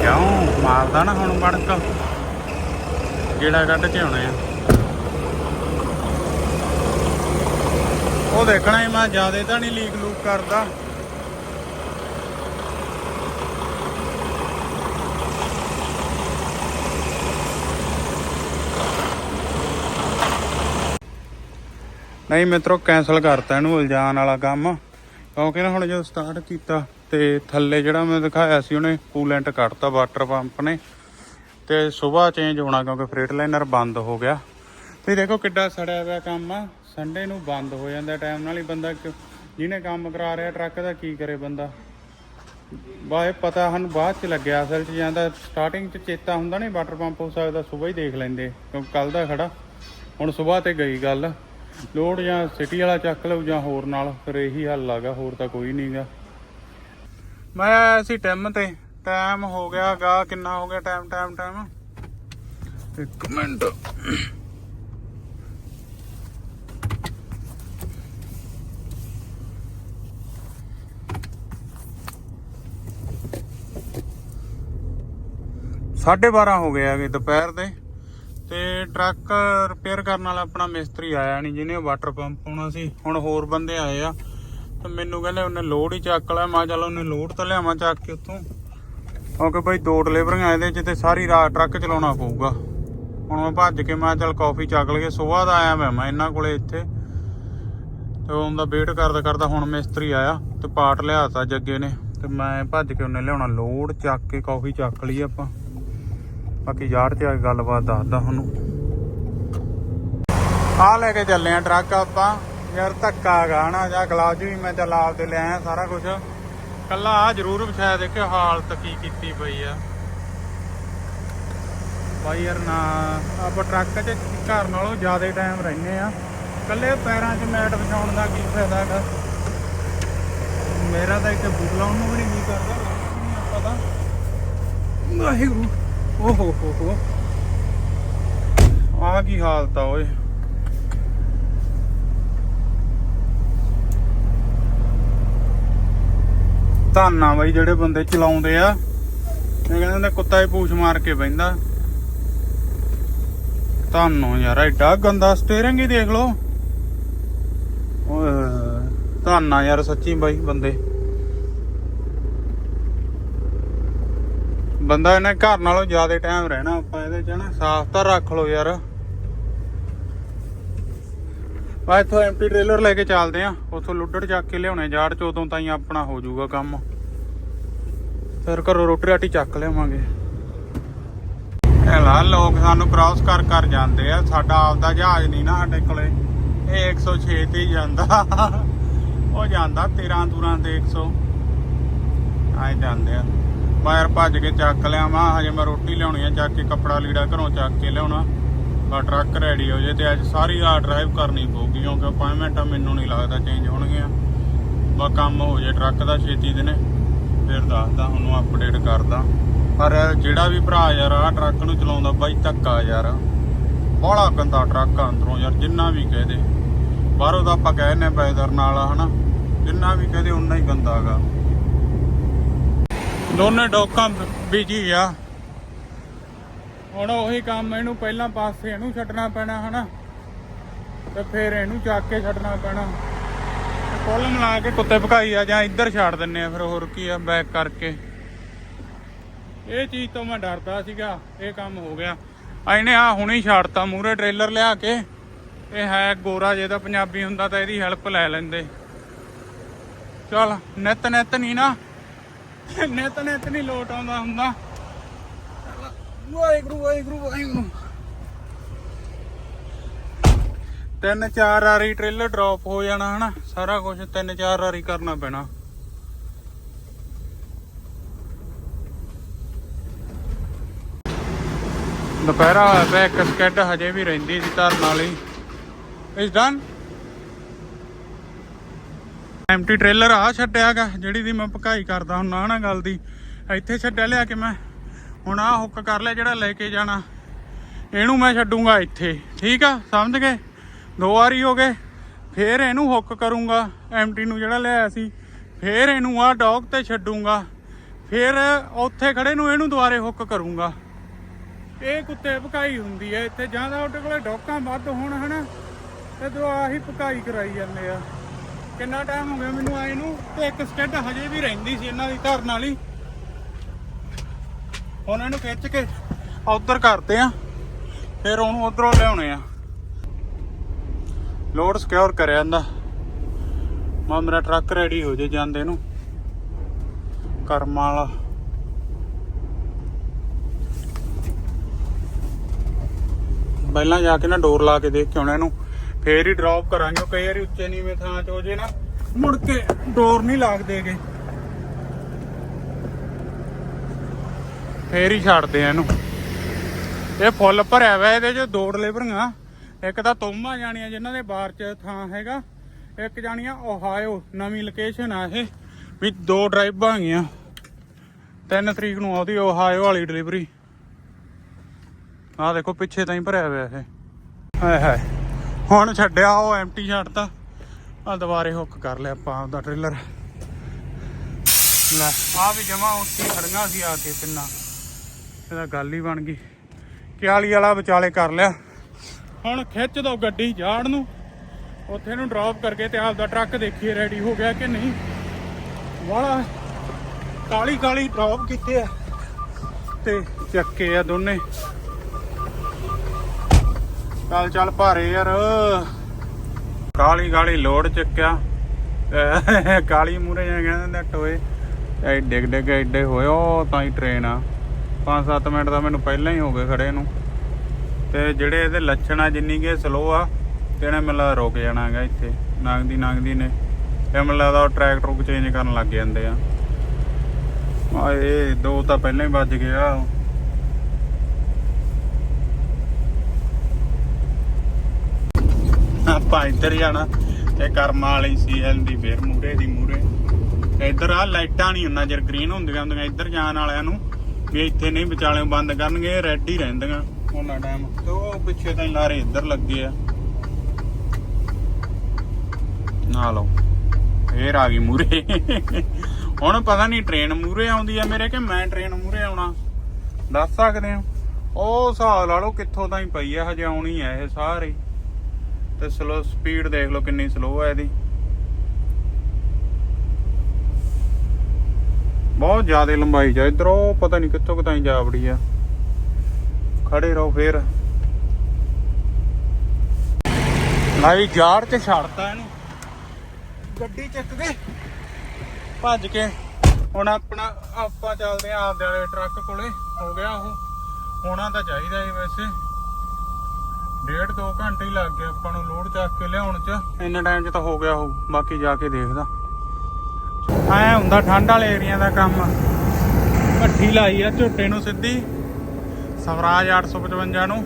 ਕਿਉਂ? ਮਾਰਦਾ ਨਾ ਹੁਣ ਬੜਕ ਜਿਹੜਾ ਕੱਢ ਕੇ ਆਉਣੇ ਆ। ਉਹ ਦੇਖਣਾ ਹੀ, ਮੈਂ ਜ਼ਿਆਦਾ ਤਾਂ ਨਹੀਂ ਲੀਕ ਲੂਕ ਕਰਦਾ। ਨਹੀਂ ਮਿੱਤਰੋ ਕੈਨਸਲ ਕਰਤਾ ਇਹਨੂੰ ਇਲਜ਼ਾਮ ਵਾਲਾ ਕੰਮ। ਕਿਉਂਕਿ ਨਾ ਹੁਣ ਜਦੋਂ ਸਟਾਰਟ ਕੀਤਾ ਤੇ ਥੱਲੇ ਜਿਹੜਾ ਮੈਂ ਦਿਖਾਇਆ ਸੀ, ਉਹਨੇ ਕੂਲੈਂਟ ਕੱਢਤਾ ਵਾਟਰ ਪੰਪ ਨੇ। ਤੇ ਸਵੇਰ ਚੇਂਜ ਹੋਣਾ ਕਿਉਂਕਿ ਫਰੇਟ ਲਾਈਨਰ ਬੰਦ ਹੋ ਗਿਆ। ਤੇ ਦੇਖੋ ਕਿੱਡਾ ਸੜਿਆ ਹੋਇਆ ਕੰਮ ਆ। ਸੰਡੇ ਨੂੰ ਬੰਦ ਹੋ ਜਾਂਦਾ ਟਾਈਮ ਨਾਲ ਹੀ ਬੰਦਾ ਕਿ- ਜਿਹਨੇ ਕੰਮ ਕਰਾ ਰਿਹਾ ਟਰੱਕ ਦਾ, ਕੀ ਕਰੇ ਬੰਦਾ? ਬਾਏ ਪਤਾ ਸਾਨੂੰ ਬਾਅਦ ਚ ਲੱਗਿਆ, ਅਸਲ ਚ ਜਾਂਦਾ ਸਟਾਰਟਿੰਗ ਚ ਚੇਤਾ ਹੁੰਦਾ ਨਹੀਂ ਵਾਟਰ ਪੰਪ ਹੋ ਸਕਦਾ ਸਵੇਰ ਹੀ ਦੇਖ ਲੈਂਦੇ। ਕਿਉਂਕਿ ਕੱਲ ਦਾ ਖੜਾ। ਹੁਣ ਸਵੇਰ ਤੇ ਗਈ ਗੱਲ। ਲੋਡ ਜਾਂ ਸਿਟੀ ਵਾਲਾ ਚੱਕ ਲਓ ਜਾਂ ਹੋਰ ਨਾਲ, ਫਿਰ ਇਹੀ ਹੱਲ ਆਗਾ, ਹੋਰ ਤਾਂ ਕੋਈ ਨਹੀਂਗਾ ਮੈਂ ਆਇਆ ਸੀ ਟਾਈਮ ਤੇ ਟਾਈਮ ਹੋ ਗਿਆ ਗਾ ਕਿੰਨਾ ਹੋ ਗਿਆ ਟਾਈਮ ਟਾਈਮ ਟਾਈਮ ਇੱਕ ਮਿੰਟ। ਸਾਢੇ 12 ਹੋ ਗਏ ਆਗੇ ਦੁਪਹਿਰ ਦੇ। ਤੇ ਟਰੱਕ ਰਿਪੇਅਰ ਕਰਨ ਵਾਲਾ ਆਪਣਾ ਮਿਸਤਰੀ ਆਇਆ ਨਹੀਂ ਜਿਹਨੇ ਵਾਟਰ ਪੰਪ ਪਾਉਣਾ ਸੀ, ਹੁਣ ਹੋਰ ਬੰਦੇ ਆਏ ਆ। ਤੇ ਮੈਨੂੰ ਕਹਿੰਦੇ ਉਹਨੇ ਲੋਡ ਹੀ ਚੱਕ ਲਿਆ, ਮੈਂ ਕਿਹਾ ਚੱਲ ਉਹਨੇ ਲੋਡ ਤਾਂ ਲਿਆਵਾਂ ਚੱਕ ਕੇ ਉੱਥੋਂ। ਕਿਉਂਕਿ ਬਈ ਦੋ ਡਿਲੀਵਰੀਆਂ ਇਹਦੇ ਚ ਤੇ ਸਾਰੀ ਰਾਤ ਟਰੱਕ ਚਲਾਉਣਾ ਪਊਗਾ। ਹੁਣ ਮੈਂ ਭੱਜ ਕੇ ਮੈਂ ਕਿਹਾ ਚੱਲ ਕਾਫੀ ਚੱਕ ਲਈਏ, ਸਵੇਰ ਦਾ ਆਇਆ ਮੈਂ ਮੈਂ ਇਹਨਾਂ ਕੋਲੇ ਇੱਥੇ। ਤੇ ਉਹਦਾ ਵੇਟ ਕਰਦਾ ਕਰਦਾ ਹੁਣ ਮਿਸਤਰੀ ਆਇਆ ਤੇ ਪਾਰਟ ਲਿਆਤਾ ਜੱਗੇ ਨੇ। ਤੇ ਮੈਂ ਭੱਜ ਕੇ ਉਹਨੇ ਲਿਆਉਣਾ, ਲੋਡ ਚੱਕ ਕੇ ਕਾਫੀ ਚੱਕ ਲਈ ਆਪਾਂ। ਬਾਕੀ ਯਾਰ ਤੇ ਆ ਕੇ ਗੱਲਬਾਤ ਦੱਸਦਾ ਤੁਹਾਨੂੰ। ਆ ਲੈ ਕੇ ਚੱਲੇ ਆ ਟਰੱਕ ਆਪਾਂ। ਯਾਰ ਧੱਕਾ ਗਾਣਾ ਜਾਂ ਗਲਾਵਜ ਵੀ ਮੈਂ ਚੱਲ ਆਪਦੇ ਲੈ ਆਇਆ ਸਾਰਾ ਕੁਝ ਕੱਲਾ ਆ ਜ਼ਰੂਰ ਵਿਛਾਇਆ ਦੇਖਿਓ ਹਾਲਤ ਕੀ ਕੀਤੀ ਪਈ ਆ। ਬਾਈ ਯਾਰ ਨਾ, ਆਪਾਂ ਟਰੱਕ 'ਚ ਘਰ ਨਾਲੋਂ ਜ਼ਿਆਦਾ ਟਾਈਮ ਰਹਿੰਦੇ ਆ। ਕੱਲੇ ਪੈਰਾਂ 'ਚ ਮੈਟ ਵਿਛਾਉਣ ਦਾ ਕੀ ਫਾਇਦਾ ਹੈਗਾ? ਮੇਰਾ ਤਾਂ ਇੱਥੇ ਬੂਟ ਲਾਉਣ ਨੂੰ ਵੀ ਨਹੀਂ ਕਰਦਾ ਆਪਾਂ ਤਾਂ। ਵਾਹਿਗੁਰੂ। ਓ ਹੋ ਹੋ ਹੋ ਆ ਕੀ ਹਾਲਤ ਆ ਓਏ। ਧੰਨਾ ਬਾਈ ਜਿਹੜੇ ਬੰਦੇ ਚਲਾਉਂਦੇ ਆ। ਇਹ ਕਹਿੰਦੇ ਹੁੰਦੇ ਕੁੱਤਾ ਹੀ ਪੂਛ ਮਾਰ ਕੇ ਬੈੰਦਾ ਧੰਨੋ ਯਾਰ, ਐਡਾ ਗੰਦਾ ਸਟੀਅਰਿੰਗ ਹੀ ਦੇਖ ਲਓ। ਓਏ, ਧੰਨਾ ਯਾਰ ਸੱਚੀ ਬਾਈ ਬੰਦੇ। ਬੰਦਾ ਇਹਨੇ ਘਰ ਨਾਲੋਂ ਜ਼ਿਆਦਾ ਟਾਈਮ ਰਹਿਣਾ, ਆਪਾਂ ਇਹਦੇ ਚ ਨਾ ਸਾਫ਼ ਤਾਂ ਰੱਖ ਲਓ ਯਾਰ। ਆ ਇੱਥੋਂ ਐਮਟੀ ਟ੍ਰੇਲਰ ਲੈ ਕੇ ਚੱਲਦੇ ਆ, ਉੱਥੋਂ ਲੁੱਡੜ ਚੱਕ ਕੇ ਲਿਆਉਣੇ, ਜਾੜ ਚ ਉਦੋਂ ਤਾਈਂ ਆਪਣਾ ਹੋ ਜਾਊਗਾ ਕੰਮ। ਫਿਰ ਘਰੋਂ ਰੋਟੀ ਰਾਟੀ ਚੱਕ ਲਿਆਵਾਂਗੇ। ਇਹ ਲੋਕ ਸਾਨੂੰ ਕ੍ਰਾਸ ਕਰ ਕਰ ਜਾਂਦੇ ਆ, ਸਾਡਾ ਆਪਦਾ ਜਹਾਜ਼ ਨਹੀਂ ਨਾ ਸਾਡੇ ਕੋਲੇ। ਇਹ 106 ਤੇ ਹੀ ਜਾਂਦਾ। ਉਹ ਜਾਂਦਾ 13 ਦੂਰਾਂ ਤੇ 100 ਆਏ ਜਾਂਦੇ ਆ। ਪੈਰ ਭੱਜ ਕੇ ਚੱਕ ਲਿਆ ਲਿਆਵਾਂ। ਹਜੇ ਮੈਂ ਰੋਟੀ ਲਿਆਉਣੀ ਆ, ਚੱਕ ਕੇ ਕੱਪੜਾ ਲੀੜਾ ਘਰੋਂ ਚੱਕ ਕੇ ਲਿਆਉਣਾ। ਆ ਟਰੱਕ ਰੈਡੀ ਹੋ ਜੇ ਤੇ ਅੱਜ ਸਾਰੀ ਰਾਤ ਡਰਾਈਵ ਕਰਨੀ ਪਊਗੀ, ਕਿਉਂਕਿ ਅਪਾਇੰਟਮੈਂਟਾਂ ਮੈਨੂੰ ਨਹੀਂ ਲੱਗਦਾ ਚੇਂਜ ਹੋਣਗੀਆਂ। ਬਾ ਕੰਮ ਹੋ ਜੇ ਟਰੱਕ ਦਾ ਛੇਤੀ ਦੇ ਫਿਰ ਦੱਸਦਾ ਤੁਹਾਨੂੰ ਅਪਡੇਟ ਕਰਦਾ। ਪਰ ਜਿਹੜਾ ਵੀ ਭਰਾ ਯਾਰ ਆ ਟਰੱਕ ਨੂੰ ਚਲਾਉਂਦਾ ਬਾਈ ਧੱਕਾ ਯਾਰ। ਬੜਾ ਗੰਦਾ ਟਰੱਕ ਆ ਅੰਦਰੋਂ ਯਾਰ, ਜਿੰਨਾ ਵੀ ਕਹਦੇ ਬਾਹਰੋਂ ਤਾਂ ਆਪਾਂ ਕਹਿੰਨੇ ਪੈਦਰ ਨਾਲ, ਹਨਾ। ਜਿੰਨਾ ਵੀ ਕਹਦੇ ਉਨਾ ਹੀ ਗੰਦਾ ਹੈਗਾ ਦੋਨੇ ਡੋਕਾਂ ਬੀਜੀ ਆ। ਹੁਣ ਉਹੀ ਕੰਮ ਇਹਨੂੰ ਪਹਿਲਾਂ ਪਾਸੇ ਇਹਨੂੰ ਛੱਡਣਾ ਪੈਣਾ, ਹਨਾ? ਤੇ ਫਿਰ ਇਹਨੂੰ ਚੱਕ ਕੇ ਛੱਡਣਾ ਪੈਣਾ। ਕੁੱਲ ਮਿਲਾ ਕੇ ਕੁੱਤੇ ਭਕਾਈ ਆ, ਜਾਂ ਇੱਧਰ ਛੱਡ ਦਿੰਨੇ ਆ, ਫਿਰ ਹੋਰ ਕੀ ਆ ਬੈਕ ਕਰਕੇ। ਇਹ ਚੀਜ਼ ਤੋਂ ਮੈਂ ਡਰਦਾ ਸੀਗਾ, ਇਹ ਕੰਮ ਹੋ ਗਿਆ। ਆ ਇਹਨੇ ਆ ਹੁਣੇ ਹੀ ਛੱਡਤਾ ਮੂਰੇ ਟ੍ਰੇਲਰ ਲਿਆ ਕੇ। ਇਹ ਹੈ ਗੋਰਾ ਜੇ ਦਾ ਪੰਜਾਬੀ ਹੁੰਦਾ ਤਾਂ ਇਹਦੀ ਹੈਲਪ ਲੈ ਲੈਂਦੇ। ਚਲ ਨਿਤ ਨਿਤ ਨਹੀਂ ਨਾ। ਨਿਤ ਨਿਤ ਨਹੀਂ ਲੋਟ ਆਉਂਦਾ ਹੁੰਦਾ। ਵਾਹਿਗੁਰੂ ਵਾਹਿਗੁਰੂ ਵਾਹਿਗੁਰੂ। ਤਿੰਨ ਚਾਰ ਵਾਰੀ ਟ੍ਰੇਲਰ ਡ੍ਰੌਪ ਹੋ ਜਾਣਾ ਹਨਾ ਸਾਰਾ ਕੁਝ ਤਿੰਨ ਚਾਰ ਵਾਰੀ ਕਰਨਾ ਪੈਣਾ। ਦੁਪਹਿਰਾ ਹੋਇਆ ਪਿਆ ਇੱਕ ਸਕੈਡ ਹਜੇ ਵੀ ਰਹਿੰਦੀ ਸੀ ਧਰਨ ਵਾਲੀ। ਇਸ ਡਨ ਐਮਟੀ ਟ੍ਰੇਲਰ ਆ ਛੱਡਿਆਗਾ ਜਿਹੜੀ ਦੀ ਮੈਂ ਪਕਾਈ ਕਰਦਾ ਹੁੰਨਾ ਨਾ ਗੱਲ ਦੀ। ਇੱਥੇ ਛੱਡਿਆ ਲਿਆ ਕੇ ਮੈਂ। ਹੁਣ ਆ ਹੁੱਕ ਕਰ ਲਿਆ ਜਿਹੜਾ ਲੈ ਕੇ ਜਾਣਾ। ਇਹਨੂੰ ਮੈਂ ਛੱਡੂੰਗਾ ਇੱਥੇ, ਠੀਕ ਆ? ਸਮਝ ਗਏ? ਦੋ ਵਾਰੀ ਹੋ ਗਏ। ਫੇਰ ਇਹਨੂੰ ਹੁੱਕ ਕਰੂੰਗਾ ਐਮਟੀ ਨੂੰ ਜਿਹੜਾ ਲਿਆਇਆ ਸੀ। ਫੇਰ ਇਹਨੂੰ ਆ ਡੌਗ ਤੇ ਛੱਡੂੰਗਾ। ਫੇਰ ਉੱਥੇ ਖੜੇ ਨੂੰ ਇਹਨੂੰ ਦੁਬਾਰੇ ਹੁੱਕ ਕਰੂੰਗਾ। ਇਹ ਕੁੱਤੇ ਭਕਾਈ ਹੁੰਦੀ ਹੈ ਇੱਥੇ। ਜਾਂ ਤਾਂ ਉਹਦੇ ਕੋਲੇ ਡੋਕਾਂ ਵੱਧ ਹੋਣ, ਹਨਾ? ਤੇ ਦੋ ਆਹੀ ਭਕਾਈ ਕਰਾਈ ਜਾਂਦੇ ਆ। ਕਿੰਨਾ ਟਾਈਮ ਹੋ ਗਿਆ ਮੈਨੂੰ ਆਏ ਨੂੰ? ਤੇ ਇੱਕ ਸਟੈਡ ਹਜੇ ਵੀ ਰਹਿੰਦੀ ਸੀ ਇਹਨਾਂ ਦੀ ਧਰਨ ਵਾਲੀ। ਹੁਣ ਇਹਨੂੰ ਖਿੱਚ ਕੇ ਉਧਰ ਕਰਦੇ ਆ। ਫਿਰ ਉਹਨੂੰ ਉਧਰੋਂ ਲਿਆਉਣੇ ਆ। ਲੋਡ ਸਿਕਿਉਰ ਕਰਿਆ ਜਾਂਦਾ ਮਾ ਮੇਰਾ ਟਰੱਕ ਰੈਡੀ ਹੋ ਜੇ ਜਾਂਦੇ ਨੂੰ। ਕਰਮਾਂ ਵਾਲਾ। ਪਹਿਲਾਂ ਜਾ ਕੇ ਨਾ ਡੋਰ ਲਾ ਕੇ ਦੇਖ ਕੇ ਆਉਣਾ ਇਹਨੂੰ। ਫੇਰ ਹੀ ਡ੍ਰੌਪ ਕਰਾਂਗੇ, ਉਹ ਕਈ ਵਾਰੀ ਉੱਚੇ ਨੀਵੇਂ ਥਾਂ 'ਚ ਹੋ ਜੇ ਨਾ, ਮੁੜ ਕੇ ਡੋਰ ਨਹੀਂ ਲੱਗਦੇਗੇ ਫੇਰ ਹੀ ਛੱਡਦੇ ਆ ਇਹਨੂੰ। ਇਹ ਫੁੱਲ ਭਰਿਆ ਵਾ ਇਹਦੇ 'ਚ, ਦੋ ਡਿਲੀਵਰੀਆਂ ਇੱਕ ਤਾਂ ਤੋਮਾ ਜਾਣੀਆਂ ਜਿਨ੍ਹਾਂ ਦੇ ਬਾਹਰ 'ਚ ਥਾਂ ਹੈਗਾ, ਇੱਕ ਜਾਣੀਆਂ ਓਹਾਇਓ ਨਵੀਂ ਲੋਕੇਸ਼ਨ ਆ ਇਹ, ਵੀ ਦੋ ਡਰਾਈਵਾਂ ਹੈਗੀਆਂ 3 ਤਰੀਕ ਨੂੰ ਆਉਦੀ ਓਹਾਇਓ ਵਾਲੀ ਡਿਲੀਵਰੀ ਆਹ ਦੇਖੋ, ਪਿੱਛੇ ਤਾਂ ਹੀ ਭਰਿਆ ਹੋਇਆ ਇਹ। ਹਾਏ ਹਾਏ। ਹੁਣ ਛੱਡਿਆ ਉਹ ਐਮਟੀ ਛੱਡਤਾ ਆ ਦੁਬਾਰੇ ਹੁੱਕ ਕਰ ਲਿਆ ਆਪਾਂ ਆਪਦਾ ਟ੍ਰੇਲਰ ਲੈ ਆ ਵੀ ਜਮਾ ਉੱਤੇ ਖੜੀਆਂ ਸੀ ਆ ਕੇ ਤਿੰਨਾਂ। ਇਹਦਾ ਗੱਲ ਹੀ ਬਣ ਗਈ। ਕਿਆਲੀ ਵਾਲਾ ਵਿਚਾਲੇ ਕਰ ਲਿਆ। ਹੁਣ ਖਿੱਚ ਦੋ ਗੱਡੀ ਜਾੜ ਨੂੰ। ਉੱਥੇ ਨੂੰ ਡ੍ਰੌਪ ਕਰਕੇ ਤੇ ਆਪਦਾ ਟਰੱਕ ਦੇਖੀਏ ਰੈਡੀ ਹੋ ਗਿਆ ਕਿ ਨਹੀਂ। ਵਾਲਾ ਕਾਲੀ ਕਾਲੀ ਡ੍ਰੌਪ ਕੀਤੇ ਆ। ਤੇ ਚੱਕੇ ਆ ਦੋਨੇ। ਚੱਲ ਚੱਲ ਭਾਰੇ ਯਾਰ। ਕਾਲੀ ਕਾਲੀ ਲੋਡ ਚੱਕਿਆ। ਅਹ ਕਾਲੀ ਮੂਰੇ ਜਾਂ ਕਹਿੰਦੇ ਨੇ ਟੋਏ ਐ ਡਿੱਗ ਡਿੱਗ ਐਡੇ ਹੋਏ, ਉਹ ਤਾਂ ਹੀ ਟ੍ਰੇਨ ਆ। 5-7 ਮਿੰਟ ਦਾ ਮੈਨੂੰ ਪਹਿਲਾਂ ਹੀ ਹੋ ਗਏ ਖੜੇ ਨੂੰ। ਤੇ ਜਿਹੜੇ ਇਹਦੇ ਲੱਛਣ ਆ, ਜਿੰਨੀ ਕਿ ਸਲੋ ਆ, ਤੇ ਇਹਨੇ ਮੈਨੂੰ ਰੁਕ ਜਾਣਾ ਹੈਗਾ ਇੱਥੇ। ਨੰਗਦੀ ਨੰਗਦੀ ਨੇ। ਇਹ ਮੈਨੂੰ ਲੱਗਦਾ ਉਹ ਟਰੈਕ ਟਰੂਕ ਚੇਂਜ ਕਰਨ ਲੱਗ ਜਾਂਦੇ ਆ। ਆ ਇਹ ਦੋ ਤਾਂ ਪਹਿਲਾਂ ਹੀ ਵੱਜ ਗਿਆ ਆਪਾਂ ਇੱਧਰ ਜਾਣਾ ਤੇ ਕਰਮਾਂ ਵਾਲੀ ਸੀਐਲ ਦੀ ਫੇਰ ਮੂਰੇ ਦੀ ਮੂਰੇ ਇੱਧਰ ਆ ਲਾਈਟਾਂ ਨਹੀਂ ਉਹਨਾਂ ਚਿਰ ਗ੍ਰੀਨ ਹੁੰਦੀਆਂ ਹੁੰਦੀਆਂ, ਇੱਧਰ ਜਾਣ ਵਾਲਿਆਂ ਨੂੰ ਵੀ ਇੱਥੇ ਨਹੀਂ ਵਿਚਾਲੇ ਬੰਦ ਕਰਨਗੇ ਰੈੱਡ ਹੀ ਰਹਿੰਦੀਆਂ ਉਹਨਾਂ ਟਾਈਮ ਤੇ ਉਹ ਪਿੱਛੇ ਤਾਂ ਲਾਰੇ ਇੱਧਰ ਲੱਗੇ ਆ। ਨਾ ਲਓ, ਫੇਰ ਆ ਗਈ ਮੂਰੇ ਹੁਣ ਪਤਾ ਨਹੀਂ ਟ੍ਰੇਨ ਮੂਰੇ ਆਉਂਦੀ ਆ ਮੇਰੇ ਕਿ ਮੈਂ ਟ੍ਰੇਨ ਮੂਰੇ ਆਉਣਾ? ਦੱਸ ਸਕਦੇ ਹੋ? ਉਹ ਹਿਸਾਬ ਲਾ ਲਓ ਕਿੱਥੋਂ ਤਾਈਂ ਪਈ ਆ, ਹਜੇ ਆਉਣੀ ਆ ਇਹ ਸਾਰੇ। ਤੇ ਸਲੋ ਸਪੀਡ ਦੇਖ ਲਓ ਕਿੰਨੀ ਸਲੋ ਹੈ ਇਹਦੀ। ਬਹੁਤ ਜ਼ਿਆਦਾ ਲੰਬਾਈ ਚ ਇਧਰ ਪਤਾ ਨਹੀਂ ਕਿੱਥੋਂ ਕਿਤਾਈ ਜਾ ਵੜੀ ਆ। ਖੜੇ ਰਹੋ ਫੇਰ। ਲਾਈ ਜਾੜ ਤੇ ਛੱਡਤਾ ਇਹਨੂੰ। ਗੱਡੀ ਚੱਕ ਕੇ ਭੱਜ ਕੇ। ਹੁਣ ਆਪਣਾ, ਆਪਾਂ ਚੱਲਦੇ ਆ ਆਪਦੇ ਵਾਲੇ ਟਰੱਕ ਕੋਲੇ। ਹੋ ਗਿਆ ਉਹ। ਹੋਣਾ ਤਾਂ ਚਾਹੀਦਾ ਹੀ ਵੈਸੇ। ਡੇਢ ਦੋ ਘੰਟੇ ਹੀ ਲੱਗ ਗਏ ਆਪਾਂ ਨੂੰ ਲੋਡ ਚੱਕ ਕੇ ਲਿਆਉਣ ਚ। ਇੰਨੇ ਟਾਈਮ ਚ ਤਾਂ ਹੋ ਗਿਆ ਉਹ ਬਾਕੀ ਜਾ ਕੇ ਦੇਖਦਾ। ਐ ਹੁੰਦਾ ਠੰਡ ਵਾਲੇ ਏਰੀਆ ਦਾ ਕੰਮ। ਭੱਠੀ ਲਾਈ ਆ ਝੋਟੇ ਨੂੰ ਸਿੱਧੀ। ਸਵਰਾਜ 855 ਨੂੰ।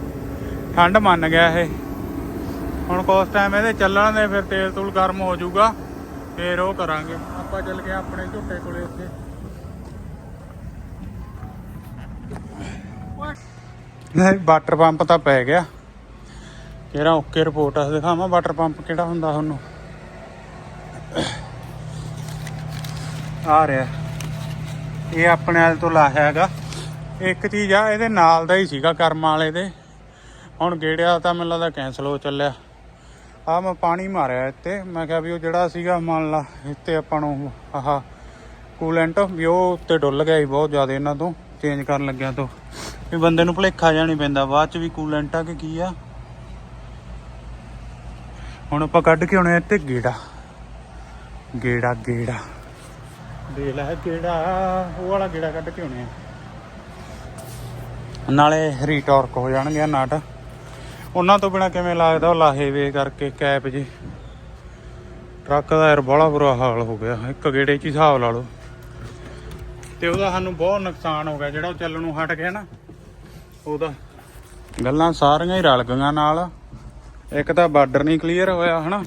ਠੰਡ ਮੰਨ ਗਿਆ ਇਹ। ਹੁਣ ਕੋਸ ਟਾਈਮ ਇਹਦੇ ਚੱਲਣ ਦੇ, ਫਿਰ ਤੇਲ ਤੂਲ ਗਰਮ ਹੋ ਜਾਊਗਾ, ਫੇਰ ਉਹ ਕਰਾਂਗੇ। ਆਪਾਂ ਚੱਲ ਗਏ ਆਪਣੇ ਝੋਟੇ ਕੋਲੇ ਉੱਥੇ ਵਾਟਰ ਪੰਪ ਤਾਂ ਪੈ ਗਿਆ। ਕਿਹੜਾ ਓਕੇ ਰਿਪੋਰਟ ਆ, ਦਿਖਾਵਾਂ ਵਾਟਰ ਪੰਪ ਕਿਹੜਾ ਹੁੰਦਾ ਤੁਹਾਨੂੰ। ਆ ਰਿਹਾ। ਇਹ ਆਪਣੇ ਵਾਲ ਤੋਂ ਲਾਹਿਆ ਹੈਗਾ। ਇੱਕ ਚੀਜ਼ ਆ, ਇਹਦੇ ਨਾਲ ਦਾ ਹੀ ਸੀਗਾ ਕਰਮ ਵਾਲੇ ਦੇ। ਹੁਣ ਗੇੜਿਆ ਤਾਂ ਮੈਨੂੰ ਲੱਗਦਾ ਕੈਨਸਲ ਹੋ ਚੱਲਿਆ। ਆ ਮੈਂ ਪਾਣੀ ਮਾਰਿਆ ਇੱਥੇ। ਮੈਂ ਕਿਹਾ ਵੀ ਉਹ ਜਿਹੜਾ ਸੀਗਾ, ਮੰਨ ਲਾ, ਇੱਥੇ ਆਪਾਂ ਨੂੰ ਆਹ ਕੂਲੈਂਟ ਵੀ ਉਹ ਉੱਤੇ ਡੁੱਲ ਗਿਆ ਸੀ ਬਹੁਤ ਜ਼ਿਆਦਾ ਇਹਨਾਂ ਤੋਂ ਚੇਂਜ ਕਰਨ ਲੱਗਿਆ ਤੋਂ। ਵੀ ਬੰਦੇ ਨੂੰ ਭੁਲੇਖਾ ਜਾਣੀ ਪੈਂਦਾ। ਬਾਅਦ ਚ ਵੀ ਕੂਲੈਂਟ ਆ ਕਿ ਕੀ ਆ? ਹੁਣ ਆਪਾਂ ਕੱਢ ਕੇ ਆਉਣੇ ਇੱਥੇ ਗੇੜਾ। ਗੇੜਾ ਗੇੜਾ। ਦੇ ਲੈ ਗੇੜਾ ਉਹ ਵਾਲਾ ਗੇੜਾ ਕੱਢ ਕੇ ਆਉਣੇ ਆ। ਨਾਲੇ ਰੀਟਾਰਕ ਹੋ ਜਾਣਗੇ ਨਟ। ਉਹਨਾਂ ਤੋਂ ਬਿਨਾ ਕਿਵੇਂ ਲੱਗਦਾ ਉਹ ਲਾਹੇ ਵੇ ਕਰਕੇ ਕੈਪ ਜੀ। ਟਰੱਕ ਦਾ ਯਾਰ ਬੜਾ ਬੁਰਾ ਹਾਲ ਹੋ ਗਿਆ ਇੱਕ ਗੇੜੇ 'ਚ ਹੀ ਹਿਸਾਬ ਲਾ ਲਓ। ਤੇ ਉਹਦਾ ਸਾਨੂੰ ਬਹੁਤ ਨੁਕਸਾਨ ਹੋ ਗਿਆ ਜਿਹੜਾ ਉਹ ਚੱਲਣ ਨੂੰ ਹਟ ਗਿਆ ਨਾ ਉਹਦਾ। ਗੱਲਾਂ ਸਾਰੀਆਂ ਹੀ ਰਲ ਗਈਆਂ ਨਾਲ। ਇੱਕ ਤਾਂ ਬਾਰਡਰ ਨਹੀਂ ਕਲੀਅਰ ਹੋਇਆ, ਹਨਾ?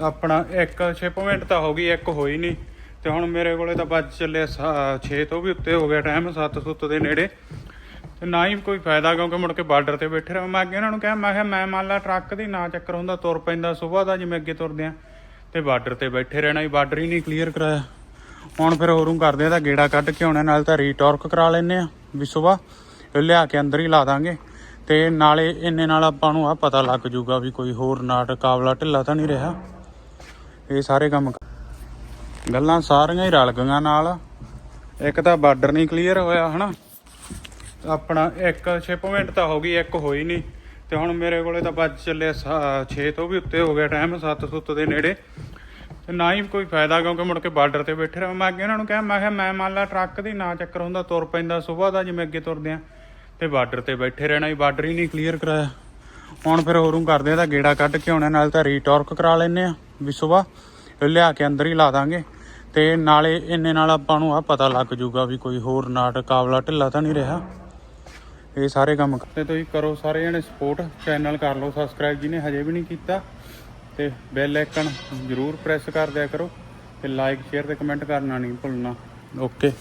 ਆਪਣਾ ਇੱਕ ਸ਼ਿਪਮੈਂਟ ਤਾਂ ਹੋ ਗਈ, ਇੱਕ ਹੋਈ ਨਹੀਂ। ਤੇ ਹੁਣ ਮੇਰੇ ਕੋਲੇ ਤਾਂ ਵੱਜ ਚੱਲੇ 6 ਤੋਂ ਵੀ ਉੱਤੇ ਹੋ ਗਿਆ ਟਾਈਮ 7-7 ਦੇ ਨੇੜੇ। ਤੇ ਨਾ ਹੀ ਕੋਈ ਫਾਇਦਾ, ਕਿਉਂਕਿ ਮੁੜ ਕੇ ਬਾਰਡਰ ਤੇ ਬੈਠੇ ਰਹਾਂ। ਮੈਂ ਅੱਗੇ ਉਹਨਾਂ ਨੂੰ ਕਿਹਾ, ਮੈਂ ਕਿਹਾ, ਮੈਂ ਮੰਨ ਲਾ ਟਰੱਕ ਦੀ ਨਾ ਚੱਕਰ ਹੁੰਦਾ, ਤੁਰ ਪੈਂਦਾ ਸਵੇਰ ਦਾ ਜਿਵੇਂ ਅੱਗੇ ਤੁਰਦੇ ਆ। ਤੇ ਬਾਰਡਰ ਤੇ ਬੈਠੇ ਰਹਿਣਾ ਹੀ, ਬਾਰਡਰ ਹੀ ਨਹੀਂ ਕਲੀਅਰ ਕਰਾਇਆ। ਹੁਣ ਫਿਰ ਹੋਰੋਂ ਕਰਦੇ ਆ ਤਾਂ ਗੇੜਾ ਕੱਢ ਕੇ ਆਉਣਾ, ਨਾਲ ਤਾਂ ਰੀਟਾਰਕ ਕਰਾ ਲੈਨੇ ਆ, ਵੀ ਸਵੇਰ ਲਿਆ ਕੇ ਅੰਦਰ ਹੀ ਲਾ ਦਾਂਗੇ। ਤੇ ਨਾਲੇ ਇੰਨੇ ਨਾਲ ਆਪਾਂ ਨੂੰ ਆ ਪਤਾ ਲੱਗ ਜੂਗਾ ਵੀ ਕੋਈ ਹੋਰ ਨਾਟ ਕਾਬਲਾ ਢਿੱਲਾ ਤਾਂ ਨਹੀਂ ਰਿਹਾ। ਇਹ ਸਾਰੇ ਕੰਮ ਗੱਲਾਂ ਸਾਰੀਆਂ ਹੀ ਰਲ ਗਈਆਂ ਨਾਲ। ਇੱਕ ਤਾਂ ਬਾਰਡਰ ਨਹੀਂ ਕਲੀਅਰ ਹੋਇਆ, ਹਨਾ? ਆਪਣਾ ਇੱਕ ਸ਼ਿਪਮੈਂਟ ਤਾਂ ਹੋ ਗਈ, ਇੱਕ ਹੋਈ ਨਹੀਂ। ਤੇ ਹੁਣ ਮੇਰੇ ਕੋਲੇ ਤਾਂ ਵੱਜ ਚੱਲੇ 6 ਤੋਂ ਵੀ ਉੱਤੇ ਹੋ ਗਿਆ ਟਾਈਮ 7-7 ਦੇ ਨੇੜੇ। ਤੇ ਨਾ ਹੀ ਕੋਈ ਫਾਇਦਾ, ਕਿਉਂਕਿ ਮੁੜ ਕੇ ਬਾਰਡਰ ਤੇ ਬੈਠੇ ਰਹਾਂ। ਮੈਂ ਅੱਗੇ ਉਹਨਾਂ ਨੂੰ ਕਿਹਾ, ਮੈਂ ਕਿਹਾ, ਮੈਂ ਮੰਨ ਲਾ ਟਰੱਕ ਦੀ ਨਾ ਚੱਕਰ ਹੁੰਦਾ, ਤੁਰ ਪੈਂਦਾ ਸਵੇਰ ਦਾ, ਜਿਵੇਂ ਅੱਗੇ ਤੁਰਦੇ ਆ। ਤੇ ਬਾਰਡਰ ਤੇ ਬੈਠੇ ਰਹਿਣਾ ਹੀ ਬਾਰਡਰ ਹੀ ਨਹੀਂ ਕਲੀਅਰ ਕਰਾਇਆ। ਹੁਣ ਫਿਰ ਹੋਰੂ ਕਰਦੇ ਆ ਤਾਂ ਗੇੜਾ ਕੱਢ ਕੇ ਆਉਣੇ ਨਾਲ ਤਾਂ ਰੀਟਾਰਕ ਕਰਾ ਲੈਨੇ ਆ ਵੀ ਸਵੇਰ ਲਿਆ ਕੇ ਅੰਦਰ ਹੀ ਲਾ ਦਾਂਗੇ। ਤੇ ਨਾਲੇ ਇੰਨੇ ਨਾਲ ਆਪਾਂ ਨੂੰ ਆ ਪਤਾ ਲੱਗ ਜੂਗਾ ਵੀ ਕੋਈ ਹੋਰ ਨਾਟ ਕਾਬਲਾ ਢਿੱਲਾ ਤਾਂ ਨਹੀਂ ਰਿਹਾ। ਇਹ ਸਾਰੇ ਕੰਮ ਤੇ ਤੁਸੀਂ ਕਰੋ ਸਾਰੇ ਜਣੇ ਸਪੋਰਟ ਚੈਨਲ ਕਰ ਲਓ ਸਬਸਕ੍ਰਾਈਬ ਜਿਹਨੇ ਹਜੇ ਵੀ ਨਹੀਂ ਕੀਤਾ। ਤੇ ਬੈਲ ਆਈਕਨ ਜਰੂਰ ਪ੍ਰੈਸ ਕਰ ਦਿਆ ਕਰੋ। ਤੇ ਲਾਈਕ ਸ਼ੇਅਰ ਤੇ ਕਮੈਂਟ ਕਰਨਾ ਨਹੀਂ ਭੁੱਲਣਾ। ਓਕੇ